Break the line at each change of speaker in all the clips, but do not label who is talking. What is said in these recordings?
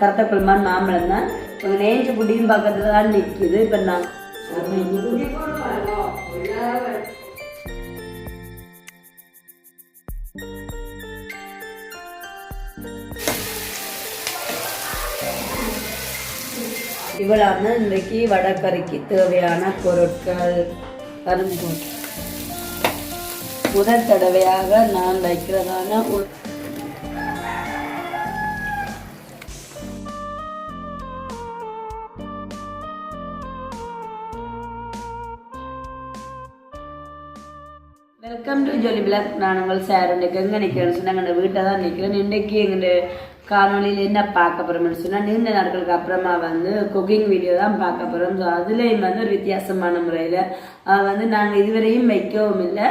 கருத்த மாம்பழம் தான் இப்போ நேஞ்சு குடியும் பக்கத்தில் தான் நிற்கிது இப்போ நான் இவ்வளவு இன்றைக்கு வடக்கறிக்கு தேவையான பொருட்கள். கரும்பு. முதல் தடவையாக நான் வைக்கிறதான வெல்கம் டு ஜொலி பிளாக் நான் உங்கள் சார் இன்றைக்கு எங்கே நிற்கிறேன்னு சொன்னாங்க எங்கள் வீட்டை தான் நிற்கிறேன் இன்றைக்கி எங்கள் காணொலியில் என்ன பார்க்க போகிறோம்னு சொன்னால் நீண்ட நாட்களுக்கு அப்புறமா வந்து குக்கிங் வீடியோ தான் பார்க்க போகிறோம் ஸோ அதுலேயும் வந்து ஒரு வித்தியாசமான முறையில் வந்து நாங்கள் இதுவரையும் வைக்கவும் இல்லை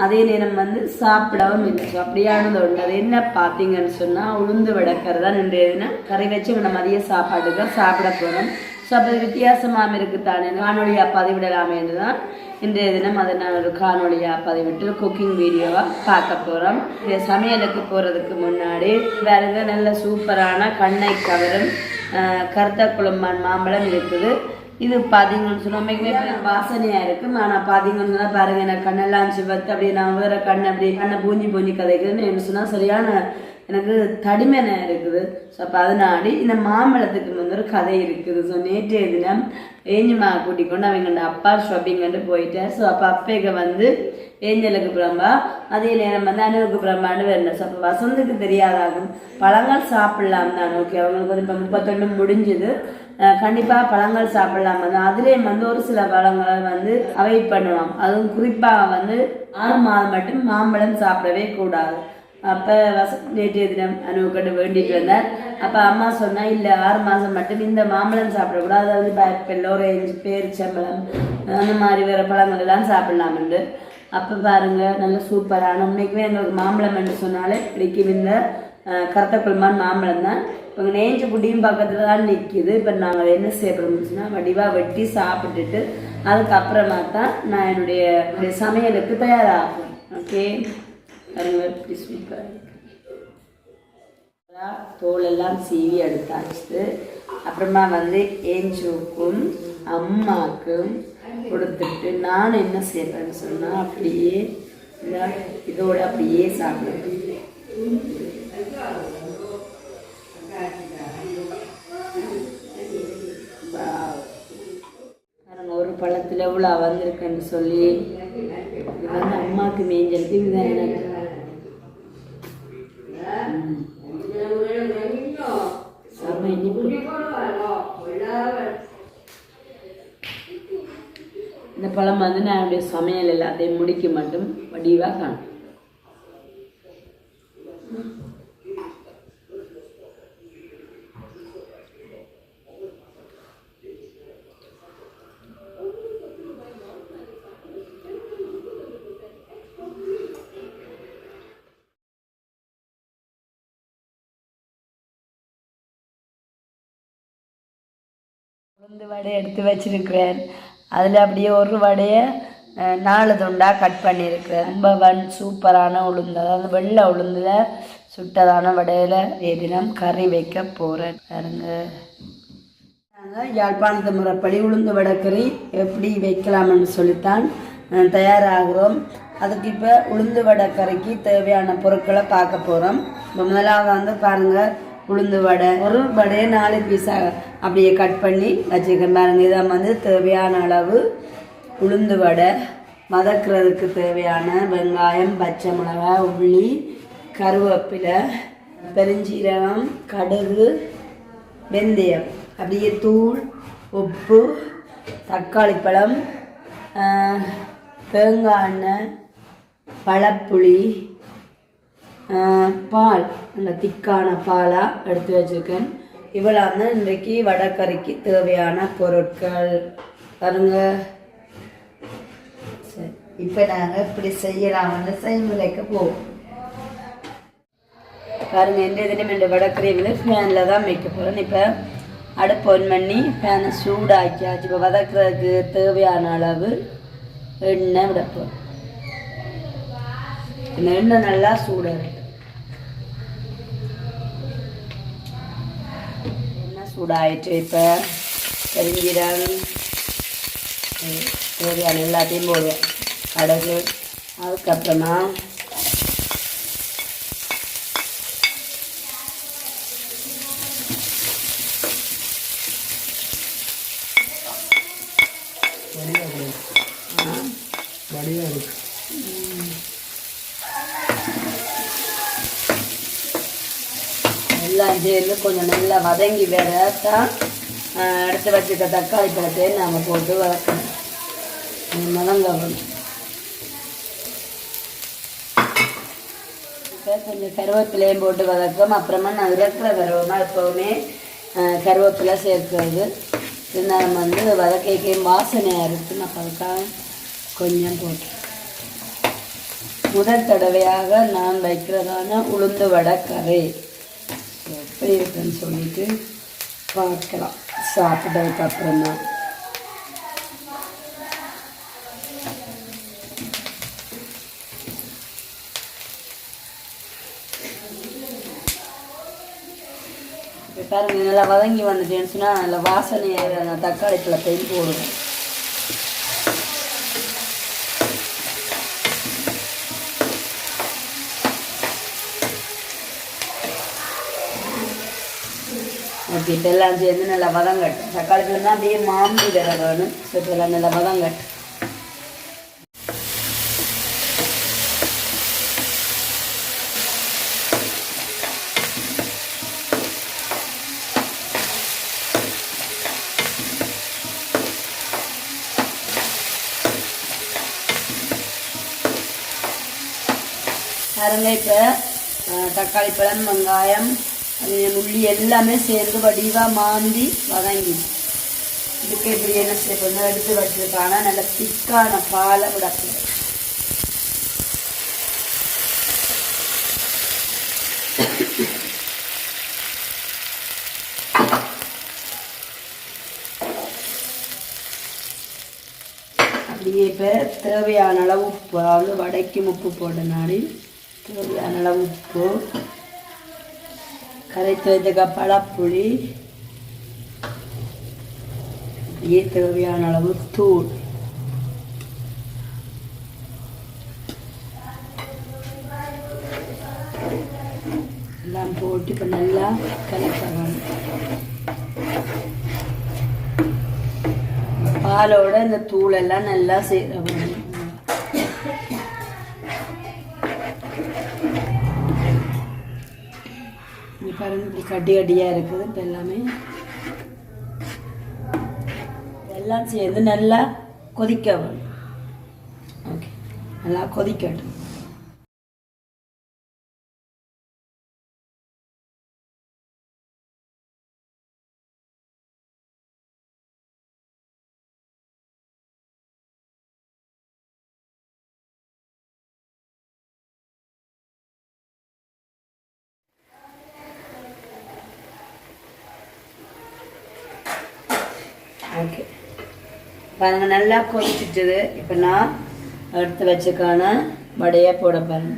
அதே நேரம் வந்து சாப்பிடவும் இல்லை ஸோ அப்படியானது ஒன்று அது என்ன பார்த்தீங்கன்னு சொன்னால் உளுந்து வடக்கரை தான் இன்றைய தினம் கறி வச்சு நம்ம மதிய சாப்பாட்டுக்கு சாப்பிட போகிறோம் ஸோ அப்போ வித்தியாசமாக இருக்குத்தானே காணொலியாக பதிவிடலாமே என்று தான் இன்றைய தினம் அதை நான் ஒரு காணொலியாக பதிவிட்டு குக்கிங் வீடியோவாக பார்க்க போகிறோம் இந்த சமையலுக்கு போகிறதுக்கு முன்னாடி வேறு நல்ல சூப்பரான கண்ணை கவரும் அஹ், கருத்த குழம்பான் மாம்பழம் இருக்குது. இது பார்த்தீங்கன்னு சொன்னா உண்மைக்குமே வாசனையாக இருக்கும் ஆனால் பார்த்தீங்கன்னு சொன்னால் பாருங்கள் எனக்கு கண்ணெல்லாம் சிவத்து அப்படியே நான் வேறு கண் அப்படி கண்ணை பூஞ்சி பூஞ்சி கதைக்குதுன்னு என்ன சொன்னால் சரியான எனக்கு தடிமனை இருக்குது. ஸோ அப்போ இந்த மாம்பழத்துக்கு வந்து ஒரு கதை இருக்குது. ஸோ நேற்றைய தினம் ஏஞ்சிமா கூட்டிக் கொண்டு அவங்க அப்பா ஷாப்பிங்கு போயிட்டேன் ஸோ அப்போ அப்பேக்கு வந்து ஏஞ்சலுக்கு பிரம்பா அதே நேரம் வந்து அனுவுக்கு பிரம்பான்னு வரணும் ஸோ அப்போ வசந்துக்கு தெரியாதாகும். பழங்கள் சாப்பிடலாம் தான். ஓகே அவங்களுக்கு வந்து இப்போ முப்பத்தொன்று முடிஞ்சுது. கண்டிப்பாக பழங்கள் சாப்பிடலாம் வந்து. அதுலேயும் வந்து ஒரு சில பழங்களை வந்து அவாய்ட் பண்ணுவாங்க அதுவும் குறிப்பாக வந்து ஆறு மாதம் மட்டும் மாம்பழம் சாப்பிடவே கூடாது. அப்போ வச நேற்றைய தினம் அனுபவக்கட்டு வேண்டிட்டு வந்தேன் அப்போ அம்மா சொன்னால் இல்லை ஆறு மாதம் மட்டும் இந்த மாம்பழம் சாப்பிடக்கூடாது அதாவது பேப்பிள் ஆரஞ்சு பேரிச்சம்பழம் அந்த மாதிரி வேறு பழங்கள் எல்லாம் சாப்பிடலாம்ண்டு அப்போ பாருங்கள் நல்ல சூப்பரான உண்மைக்குமே எங்களுக்கு மாம்பழம் என்று சொன்னாலே பிடிக்கும் இந்த கருத்தக்குழம்பான் மாம்பழம் தான். இப்போ நேஞ்சு குடியும் பக்கத்தில் தான் நிற்கிது இப்போ நாங்கள் என்ன செய்யப்படுறோம்னு சொன்னால் வடிவாக வெட்டி சாப்பிட்டுட்டு அதுக்கப்புறமா தான் நான் என்னுடைய சமையலுக்கு தயாராகும். ஓகே? பாருங்க எப்படி தோலெல்லாம் சீவி எடுத்தாச்சு அப்புறமா வந்து ஏஞ்சுக்கும் அம்மாக்கும் கொடுத்துட்டு நான் என்ன செய்வேன்னு சொன்னால் அப்படியே இதோட அப்படியே சாப்பிடுவேன். ஒரு பழத்தில் எவ்வளோ வந்திருக்குன்னு சொல்லி இது வந்து அம்மாவுக்கு மேஞ்சலுக்கு இதுதான் எனக்கு. இந்த பழம் வந்து நான் என்னுடைய சமையல் எல்லாத்தையும் முடிக்க மட்டும் வடிவாக காணும். உளுந்து வடை எடுத்து வச்சிருக்கிறேன். அதில் அப்படியே ஒரு வடையை நாலு துண்டாக கட் பண்ணியிருக்கிறேன் ரொம்ப வன் சூப்பரான உளுந்து. அதாவது வெள்ளை உளுந்தில் சுட்டதான வடையில் எதினம் கறி வைக்க போகிறேன் பாருங்க. நாங்கள் யாழ்ப்பாணத்து முறைப்படி உளுந்து வடைக்கறி எப்படி வைக்கலாம்னு சொல்லித்தான் தயாராகிறோம். அதுக்கு இப்போ உளுந்து வடைக்கறிக்கு தேவையான பொருட்களை பார்க்க போகிறோம் இப்போ முதலாவது வந்து பாருங்கள் உளுந்து வடை ஒரு வடையை நாலு பீஸாக அப்படியே கட் பண்ணி வச்சுருக்கேன். பாருங்கள் இதான் வந்து தேவையான அளவு உளுந்து வடை. வதக்குறதுக்கு தேவையான வெங்காயம் பச்சை மிளகா உள்ளி கருவேப்பிலை பெருஞ்சீரகம் கடுகு வெந்தயம். அப்படியே தூள் உப்பு தக்காளி பழம் தேங்காய் எண்ணெய் பழப்புளி பால். நல்ல திக்கான பாலாக எடுத்து வச்சுருக்கேன். இவ்வளோ தான் இன்றைக்கு வடக்கறிக்கு தேவையான பொருட்கள். பாருங்க. சரி இப்போ நாங்கள் இப்படி செய்யலாம்னு செய்முறைக்கு போவோம். பாருங்கள் எந்த தினம் இந்த வடக்கறி வந்து ஃபேனில் தான் வைக்க போகிறேன் இப்போ அடுப்பு ஒன் பண்ணி ஃபேனை சூடாக்கியாச்சு இப்போ வதக்குறதுக்கு தேவையான அளவு எண்ணெய் விடப்போம் இந்த எண்ணெய் நல்லா சூடாக சூடாயிட்டு இப்போ பெருஞ்சீரகம் ம், தேவையான எல்லாத்தையும் போடுவேன். கடுகு அதுக்கப்புறமா எல்லாம் கொஞ்சம் நல்லா வதங்கி வரத்தான் எடுத்து வச்சுக்க தக்காளி பழத்தை நாம் போட்டு வளர்க்கணும் இது வதங்கணும் இப்போ கொஞ்சம் கருவேப்பிலையும் போட்டு வளர்க்கும் அப்புறமா நான் இறக்குற வரவுமா எப்போவுமே கருவேப்பிலை சேர்க்கிறது. இருந்தாலும் வந்து வதக்கைக்கையும் வாசனையாக இருக்குது நான் அதுக்காக கொஞ்சம் போட்டு. முதல் தடவையாக நான் வைக்கிறதான உளுந்து வடை கரை இருக்குன்னு சொல்லிட்டு பார்க்கலாம். சாப்பிட்டதுக்கு அப்புறமா. இப்போ பாருங்க நல்லா வதங்கி வந்துட்டேன்னு சொன்னால் நல்லா வாசனையை தக்காளி பழத்தையும் போடுவேன் இப்போ எல்லாம் சேர்ந்து நல்லா வதங்கட்டும் தக்காளி பழம் தான் அப்படியே மாம்பு வர வேணும் ஸோ இப்போ நல்லா வதங்கட்டும் பாருங்க இப்போ தக்காளி பழம் வெங்காயம் அது உள்ளி எல்லாமே சேர்ந்து வடிவாக மாந்தி வதங்கி. இதுக்கு இப்படி என்ன செய்யணும் எடுத்து வச்சுருக்கானா நல்ல திக்கான பாலை விடக்கு. அப்படியே இப்போ தேவையான அளவு உப்பு அதாவது வடைக்கு உப்பு போட்டனாடி தேவையான அளவு உப்பு. கரைத்து வைத்துக்க பழப்புளி தேவையான அளவு தூள். எல்லாம் போட்டு இப்போ நல்லா கலக்கணும் பாலோட இந்த தூளெல்லாம் நல்லா செய்யணும் பாருங்க இப்படி கட்டி கட்டியாக இருக்குது. இப்போ எல்லாமே எல்லாம் சேர்ந்து நல்லா கொதிக்க வேணும் ஓகே நல்லா கொதிக்கட்டும். ஓகே பாருங்க நல்லா கொதிச்சுட்டுது. இப்போ நான் எடுத்து வச்சுக்கான வடையை போட பாருங்க.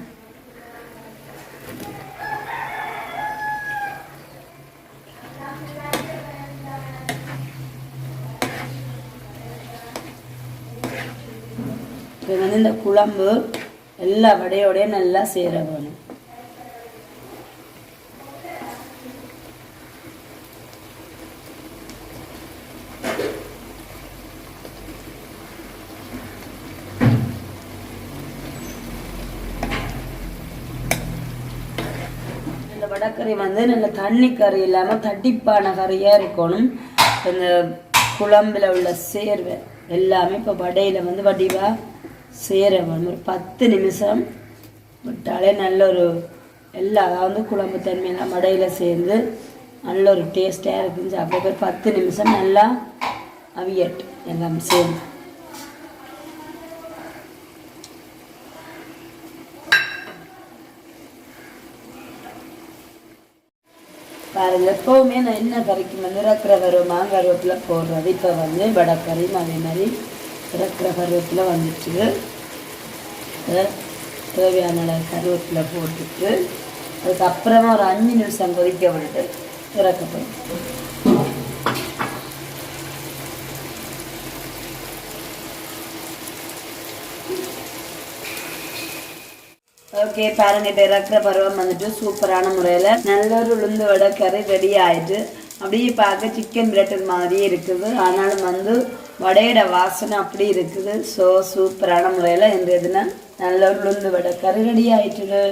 இப்போ வந்து இந்த குழம்பு எல்லா வடையோடையும் நல்லா சேர வேணும். கறி வந்து நல்ல தண்ணி கறி இல்லாமல் தட்டிப்பான கறியாக இருக்கணும். இந்த குழம்புல உள்ள சேர்வை எல்லாமே இப்போ வடையில் வந்து வடிவாக சேர வேணும். ஒரு பத்து நிமிஷம் விட்டாலே நல்ல ஒரு எல்லா அதாவது குழம்பு தன்மையெல்லாம் வடையில் சேர்ந்து நல்ல ஒரு டேஸ்ட்டாக இருக்குன்னு சாப்பிட பத்து நிமிஷம் நல்லா அவியட் எல்லாம் சேர்ந்து. பாருங்க எப்போவுமே நான் என்ன கறிக்கு வந்து இறக்குற கருவமா கருவேப்பிலை போடுறது. இப்போ வந்து வடக்கறியும் அதே மாதிரி இறக்குற கருவேப்பிலை வந்துச்சு தேவையான அளவு கருவேப்பிலை போட்டுட்டு அதுக்கப்புறமா ஒரு அஞ்சு நிமிஷம் கொதிக்க விட்டு இறக்கப்படும். ஓகே பாருங்க இப்போ இறக்குற பருவம் வந்துட்டு சூப்பரான முறையில் நல்ல ஒரு உளுந்து வடை கறி ரெடி ஆயிட்டு அப்படியே பார்க்க சிக்கன் பிரெட்டர் மாதிரியே இருக்குது. ஆனாலும் வந்து வடையோட வாசனை அப்படி இருக்குது. ஸோ சூப்பரான முறையில் இந்த இதுனா நல்ல ஒரு உளுந்து வடை கறி ரெடி ஆயிட்டுது.